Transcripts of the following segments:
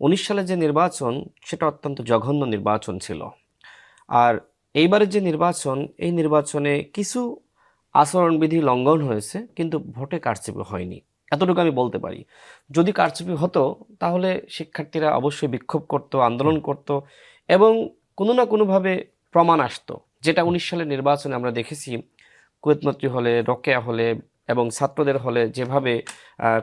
উনিশ সালে যে নির্বাচন, সেটা অত্যন্ত জঘন্য নির্বাচন ছিল। আর এইবারের যে নির্বাচন, এই নির্বাচনে কিছু আচরণবিধি লঙ্ঘন হয়েছে, কিন্তু ভোটে কারচুপি হয়নি। এতটুকু আমি বলতে পারি। যদি কারচুপি হতো, তাহলে শিক্ষার্থীরা অবশ্যই বিক্ষোভ করত, আন্দোলন করত এবং কোনো না কোনোভাবে প্রমাণ আসতো। যেটা উনিশ সালের নির্বাচনে আমরা দেখেছি কুয়েতমন্ত্রী হলে, রকেয়া হলে এবং ছাত্রদের হলে যেভাবে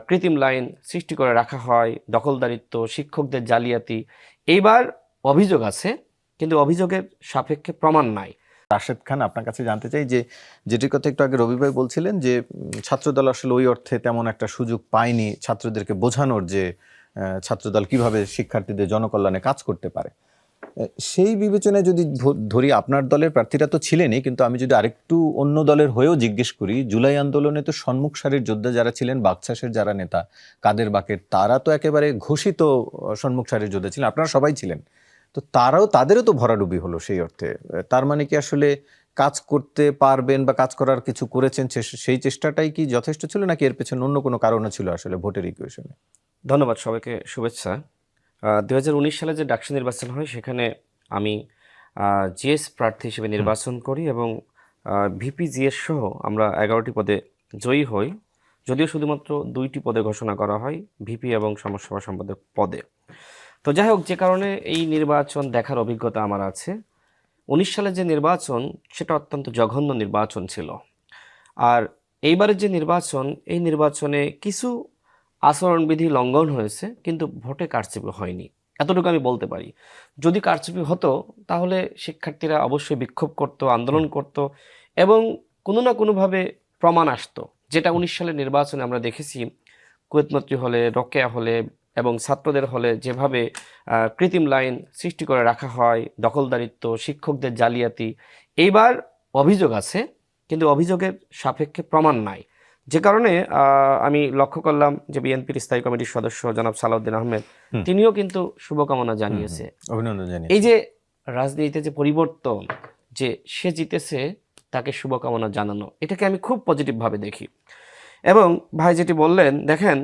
কৃত্রিম লাইন সৃষ্টি করে রাখা হয়, দখলদারিত্ব, শিক্ষকদের জালিয়াতি, এইবার অভিযোগ আছে, কিন্তু অভিযোগের সাপেক্ষে প্রমাণ নাই। রাশেদ খান, আপনার কাছে জানতে চাই যে, যেটির কথা একটু আগে রবি ভাই বলছিলেন যে ছাত্রদল আসলে ওই অর্থে তেমন একটা সুযোগ পায়নি ছাত্রদেরকে বোঝানোর যে ছাত্রদল কীভাবে শিক্ষার্থীদের জনকল্যাণে কাজ করতে পারে। সেই বিবেচনায় যদি ধরি, আপনার দলের প্রার্থীরা তো ছিলেনই, কিন্তু আমি যদি আরেকটু অন্য দলের হয়েও জিজ্ঞেস করি, জুলাই আন্দোলনে তো সম্মুখ সারির যোদ্ধা যারা ছিলেন বাকশাসের যারা নেতা, কাদের বাকের, তারা তো একেবারে ঘোষিত সম্মুখ সারির যোদ্ধা ছিলেন, আপনারা সবাই ছিলেন। তো তারাও, তাদেরও তো ভরাডুবি হলো সেই অর্থে। তার মানে কি আসলে কাজ করতে পারবেন বা কাজ করার কিছু করেছেন সেই চেষ্টাটাই কি যথেষ্ট ছিল, নাকি এর পেছনে অন্য কোনো কারণও ছিল আসলে ভোটের ইকুয়েশনে ধন্যবাদ সবাইকে, শুভেচ্ছা। দু হাজার উনিশ সালে যে ডাকসু নির্বাচন হয় সেখানে আমি জিএস প্রার্থী হিসেবে নির্বাচন করি এবং ভিপি জিএস সহ আমরা এগারোটি পদে জয়ী হই। যদিও শুধুমাত্র দুইটি পদে ঘোষণা করা হয় ভিপি এবং সমাজসেবা সম্পাদক পদে। তো যাই হোক যে কারণে এই নির্বাচন দেখার অভিজ্ঞতা আমার আছে। উনিশ সালে যে নির্বাচন সেটা অত্যন্ত জঘন্য নির্বাচন ছিল। আর এইবারের যে নির্বাচন এই নির্বাচনে কিছু আচরণবিধি লঙ্ঘন হয়েছে কিন্তু ভোটে কারচুপি হয়নি। এতটুকু আমি বলতে পারি। যদি কারচুপি হতো তাহলে শিক্ষার্থীরা অবশ্যই বিক্ষোভ করত আন্দোলন করত এবং কোনো না কোনোভাবে প্রমাণ আসতো। যেটা উনিশ সালের নির্বাচনে আমরা দেখেছি কুয়েতমন্ত্রী হলে রকেয়া হলে এবং ছাত্রদের হলে যেভাবে কৃত্রিম লাইন সৃষ্টি করে রাখা হয় দখলদারিত্ব শিক্ষকদের জালিয়াতি এইবার অভিযোগ আছে কিন্তু অভিযোগের সাপেক্ষে প্রমাণ নাই। যে কারণে আমি লক্ষ্য করলাম যে বিএনপির স্থায়ী কমিটির সদস্য জনাব সালাউদ্দিন আহমেদ তিনিও কিন্তু শুভকামনা জানিয়েছে। অভিনন্দন জানি এই যে রাজনীতিতে যে পরিবর্তন যে সে জিতেছে তাকে শুভকামনা জানানো এটাকে আমি খুব পজিটিভভাবে দেখি। এবং ভাই যেটি বললেন দেখেন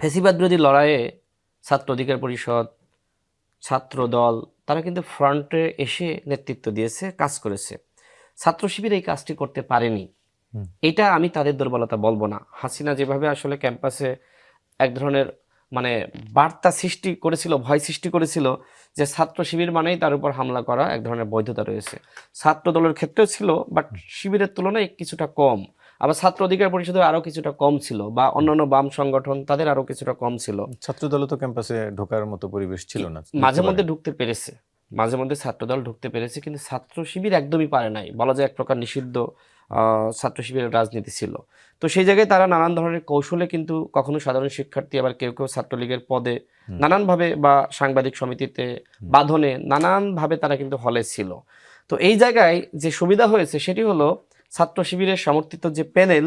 ফেসিবাদ বিরোধী লড়াইয়ে ছাত্র অধিকার পরিষদ ছাত্র দল তারা কিন্তু ফ্রন্টে এসে নেতৃত্ব দিয়েছে কাজ করেছে। ছাত্র শিবির এই কাজটি করতে পারেনি। এটা আমি তাদের দুর্বলতা বলব না। হাসিনা যেভাবে আসলে ক্যাম্পাসে এক ধরনের মানে বার্তা সৃষ্টি করেছিল ভয় সৃষ্টি করেছিল যে ছাত্র শিবির মানেই তার উপর হামলা করা এক ধরনের বৈধতা রয়েছে। ছাত্র দলের ক্ষেত্রেও ছিল বাট শিবিরের তুলনায় কিছুটা কম। আবার ছাত্র অধিকার পরিষদের আরও কিছুটা কম ছিল বা অন্যান্য বাম সংগঠন তাদের আরও কিছুটা কম ছিল। ছাত্রদলও তো ক্যাম্পাসে ঢোকার মতো পরিবেশ ছিল না মাঝে মধ্যে ঢুকতে পেরেছে। মাঝে মধ্যে ছাত্রদল ঢুকতে পেরেছে কিন্তু ছাত্র শিবির একদমই পারে নাই। বলা যায় এক প্রকার নিষিদ্ধ ছাত্র শিবিরের রাজনীতি ছিল। তো সেই জায়গায় তারা নানান ধরনের কৌশলে কিন্তু কখনো সাধারণ শিক্ষার্থী আবার কেউ কেউ ছাত্রলীগের পদে নানানভাবে বা সাংবাদিক সমিতিতে বাঁধনে নানানভাবে তারা কিন্তু হলে ছিল। তো এই জায়গায় যে সুবিধা হয়েছে সেটি হলো ছাত্র শিবিরের সমর্থিত যে প্যানেল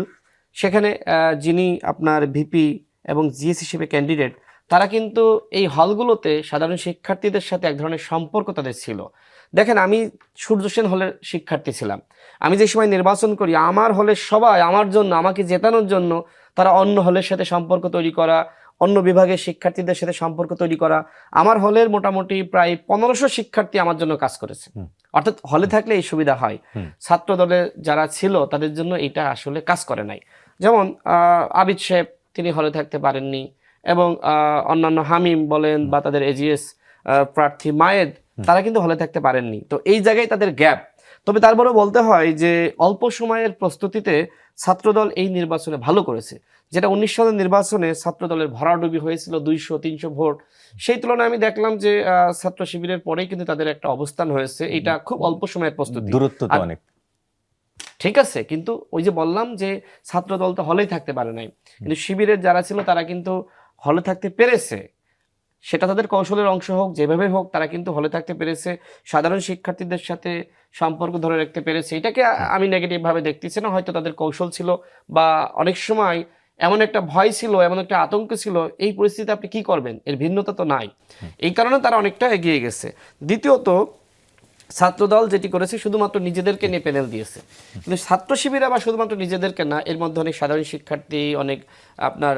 সেখানে আহ, যিনি আপনার ভিপি এবং জিএস হিসেবে ক্যান্ডিডেট তারা কিন্তু এই হলগুলোতে সাধারণ শিক্ষার্থীদের সাথে এক ধরনের সম্পর্ক তাদের ছিল। দেখেন আমি সূর্য সেন হলের শিক্ষার্থী ছিলাম। আমি যে সময় নির্বাচন করি আমার হলে সবাই আমার জন্য আমাকে জেতানোর জন্য তারা অন্য হলের সাথে সম্পর্ক তৈরি করা অন্য বিভাগের শিক্ষার্থীদের সাথে সম্পর্ক তৈরি করা আমার হলের মোটামুটি প্রায় পনেরোশো শিক্ষার্থী আমার জন্য কাজ করেছে। অর্থাৎ হলে থাকলে এই সুবিধা হয়। ছাত্র দলে যারা ছিল তাদের জন্য এটা আসলে কাজ করে নাই। যেমন আবিদ সাহেব তিনি হলে থাকতে পারেননি এবং অন্যান্য হামিম বলেন বা তাদের এজিএস প্রার্থী মায়েদ তারা কিন্তু হলে থাকতে পারেননি। তো এই জায়গায় তাদের গ্যাপ। তবে তারপরেও বলতে হয় যে অল্প সময়ের প্রস্তুতিতে ছাত্রদল এই নির্বাচনে ভালো করেছে। যেটা উনিশ সালের নির্বাচনে ছাত্রদলের ভরাডুবি হয়েছিল দুইশো তিনশো ভোট। সেই তুলনায় আমি দেখলাম যে ছাত্র শিবিরের পরেই কিন্তু তাদের একটা অবস্থান হয়েছে। এটা খুব অল্প সময়ের প্রস্তুতি। দূরত্ব অনেক। ঠিক আছে কিন্তু ওই যে বললাম যে ছাত্রদল তো হলেই থাকতে পারে নাই। কিন্তু শিবিরের যারা ছিল তারা কিন্তু হলে থাকতে পেরেছে। সেটা তাদের কৌশলের অংশ হোক যেভাবে হোক তারা কিন্তু হলে থাকতে পেরেছে। সাধারণ শিক্ষার্থীদের সাথে সম্পর্ক ধরে রাখতে পেরেছে। এটাকে আমি নেগেটিভভাবে দেখতেছি না হয়তো তাদের কৌশল ছিল বা অনেক সময় এমন একটা ভয় ছিল এমন একটা আতঙ্ক ছিল এই পরিস্থিতিতে আপনি কি করবেন? এর ভিন্নতা তো নাই। এই কারণে তারা অনেকটা এগিয়ে গেছে। দ্বিতীয়ত ছাত্রদল যেটি করেছে শুধুমাত্র নিজেদেরকে নিয়ে প্যানেল দিয়েছে। কিন্তু ছাত্র শিবির আবার শুধুমাত্র নিজেদেরকে না এর মধ্যে অনেক সাধারণ শিক্ষার্থী অনেক আপনার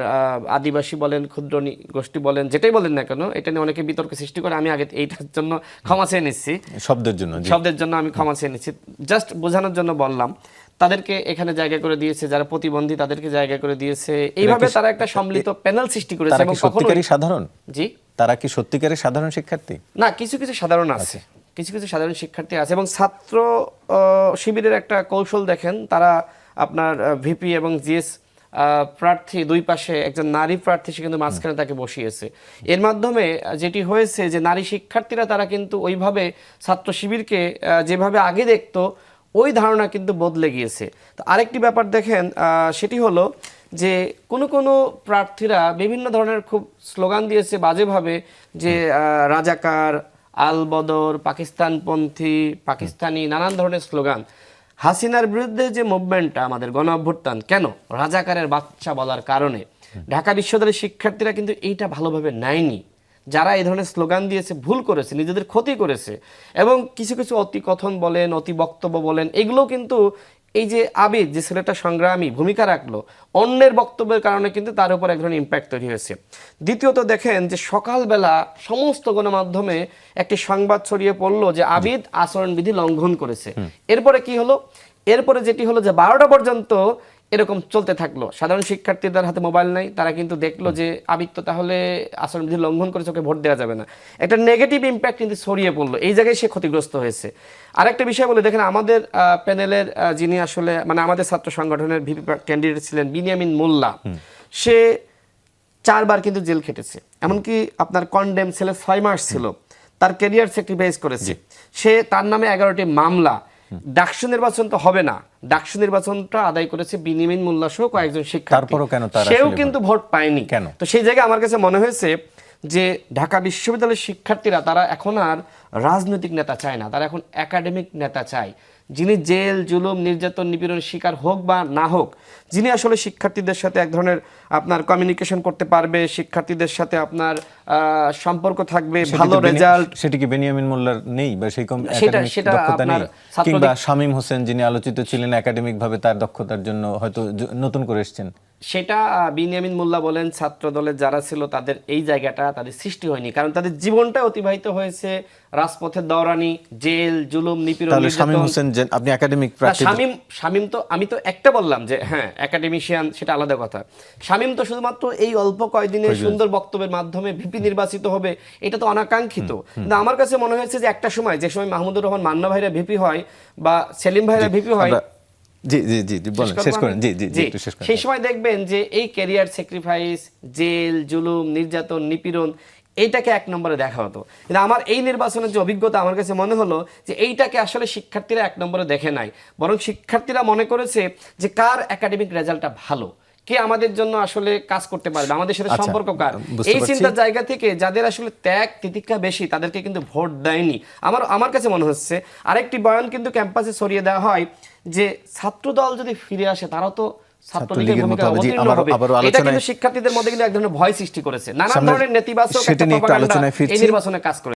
আদিবাসী বলেন ক্ষুদ্র গোষ্ঠী বলেন যেটাই বলেন না কেন এটা নিয়ে অনেকে বিতর্ক সৃষ্টি করে। আমি আগে এইটার জন্য ক্ষমা চেয়ে নিচ্ছি। শব্দের জন্য শব্দের জন্য আমি ক্ষমা চেয়ে নিচ্ছি। জাস্ট বোঝানোর জন্য বললাম তাদেরকে এখানে জায়গা করে দিয়েছে যারা প্রতিবন্ধী তাদেরকে জায়গা করে দিয়েছে। এইভাবে তারা একটা সম্মিলিত প্যানেল সৃষ্টি করেছে এবং সাধারণ? জি। তারা কি সত্যিকারের সাধারণ শিক্ষার্থী? না কিছু কিছু সাধারণ আছে। কিছু কিছু সাধারণ শিক্ষার্থী আছে এবং ছাত্র শিবিরের একটা কৌশল দেখেন, তারা আপনার ভিপি এবং জিএস প্রার্থী দুই পাশে একজন নারী প্রার্থী, সে কিন্তু মাঝখানে তাকে বসিয়েছে। এর মাধ্যমে যেটি হয়েছে যে নারী শিক্ষার্থীরা, তারা কিন্তু ওইভাবে ছাত্র শিবিরকে যেভাবে আগে দেখতো, ওই ধারণা কিন্তু বদলে গিয়েছে। তো আরেকটি ব্যাপার দেখেন সেটি হলো যে কোনো কোনো প্রার্থীরা বিভিন্ন ধরনের খুব স্লোগান দিয়েছে বাজেভাবে যে রাজাকার আল বদর, পাকিস্তানপন্থী, পাকিস্তানি, নানান ধরনের স্লোগান। হাসিনার বিরুদ্ধে যে মুভমেন্টটা আমাদের গণ অভ্যুত্থান, কেন? রাজাকারের বাচ্চা বলার কারণে। ঢাকা বিশ্ববিদ্যালয়ের শিক্ষার্থীরা কিন্তু এইটা ভালোভাবে নেয়নি। যারা এই ধরনের স্লোগান দিয়েছে, ভুল করেছে, নিজেদের ক্ষতি করেছে, এবং কিছু কিছু অতি কথন বলেন, অতি বক্তব্য বলেন, এগুলো কিন্তু এই যে আবিদ যে ছেলেটা সংগ্রামী ভূমিকা রাখল অন্যের বক্তব্যের কারণে কিন্তু তার উপর এক ধরনের ইম্প্যাক্ট তৈরি হয়েছে। দ্বিতীয়ত দেখেন যে সকালবেলা সমস্ত গণমাধ্যমে একটি সংবাদ ছড়িয়ে পড়ল যে আবিদ আচরণবিধি লঙ্ঘন করেছে। এরপরে কি হলো? এরপরে যেটি হলো যে বারোটা পর্যন্ত এরকম চলতে থাকল। সাধারণ শিক্ষার্থীদের হাতে মোবাইল নাই তারা কিন্তু দেখল যে আবিদ তো তাহলে আচরণবিধি লঙ্ঘন করেছে ওকে ভোট দেওয়া যাবে না। একটা নেগেটিভ ইম্প্যাক্ট কিন্তু ছড়িয়ে পড়ল। এই জায়গায় সে ক্ষতিগ্রস্ত হয়েছে। আরেকটা বিষয় বলে দেখেন আমাদের প্যানেলের যিনি আসলে মানে আমাদের ছাত্র সংগঠনের ভিপি ক্যান্ডিডেট ছিলেন বিনিয়ামিন মোল্লা। সে চারবার কিন্তু জেল খেটেছে। এমনকি আপনার কন্ডেম ছেলে ছয় মাস ছিল। তার ক্যারিয়ার স্যাক্রিফাইস করেছে। সে তার নামে এগারোটি মামলা ডাকসু নির্বাচন তো হবে না। ডাকসু নির্বাচনটা আদায় করেছে বিনিমিন মোল্লা সহ কয়েকজন শিক্ষার্থী। তারপরও কেন সেও কিন্তু ভোট পায়নি। কেন? তো সেই জায়গায় আমার কাছে মনে হয়েছে যে ঢাকা বিশ্ববিদ্যালয়ের শিক্ষার্থীরা তারা এখন আর রাজনৈতিক নেতা চায় না তারা এখন একাডেমিক নেতা চায়। যিনি জেল জুলুম নির্যাতন নিপীড়নের শিকার হোক বা না হোক যিনি আসলে শিক্ষার্থীদের সাথে এক ধরনের আপনার কমিউনিকেশন করতে পারবে শিক্ষার্থীদের সাথে আপনার আহ, সম্পর্ক থাকবে ভালো রেজাল্ট সেটি কি বেনিয়ামিন মোল্লার নেই বা সেই কম সেটা- সেটা আপনার কিংবা শামীম হোসেন যিনি আলোচিত ছিলেন একাডেমিক ভাবে তার দক্ষতার জন্য হয়তো নতুন করে এসেছেন। সেটা বিনিয়ামিন মোল্লা বলেন ছাত্র দলের যারা ছিল তাদের এই জায়গাটা তাদের সৃষ্টি হয়নি। কারণ তাদের জীবনটা অতিবাহিত হয়েছে রাজপথের দৌরানি জেল জুলুম নিপীড়ন শামীম হোসেন আপনি একাডেমিক শামীম শামীম তো আমি তো একটা বললাম যে হ্যাঁ একাডেমিশিয়ান সেটা আলাদা কথা। শামীম তো শুধুমাত্র এই অল্প কয়দিনের সুন্দর বক্তব্যের মাধ্যমে ভিপি নির্বাচিত হবে এটা তো অনাকাঙ্ক্ষিত। কিন্তু আমার কাছে মনে হয়েছে যে একটা সময় যে সময় মাহমুদুর রহমান মান্না ভাইরা ভিপি হয় বা সেলিম ভাইরা ভিপি হয় জি জি জি বলেন শেষ করেন। জি জি জি জি, শেষ করেন। সেই সময় দেখবেন যে এই ক্যারিয়ার স্যাক্রিফাইস জেল জুলুম নির্যাতন নিপীড়ন এইটাকে এক নম্বরে দেখা হতো। কিন্তু আমার এই নির্বাচনের যে অভিজ্ঞতা আমার কাছে মনে হলো যে এইটাকে আসলে শিক্ষার্থীরা এক নম্বরে দেখে নাই। বরং শিক্ষার্থীরা মনে করেছে যে কার একাডেমিক রেজাল্টটা ভালো। কে আমাদের জন্য আসলে কাজ করতে পারবে? আমাদের সাথে আচ্ছা, সম্পর্ক কার? এই চিন্তার জায়গা থেকে যাদের আসলে ত্যাগ তিতিক্ষা বেশি তাদেরকে কিন্তু ভোট দেয়নি। আমার আমার কাছে মনে হচ্ছে আরেকটি বয়ান কিন্তু ক্যাম্পাসে ছড়িয়ে দেওয়া হয় যে ছাত্রদল যদি ফিরে আসে তারাও তো ছাত্রলীগের ছাত্রলীগের ভূমিকা মতো হবে। জি, অবতীর্ণ হবে এটা কিন্তু শিক্ষার্থীদের মধ্যে কিন্তু এক ধরনের ভয় সৃষ্টি করেছে। নানান ধরনের নেতিবাচক একটা এই নির্বাচনে কাজ করে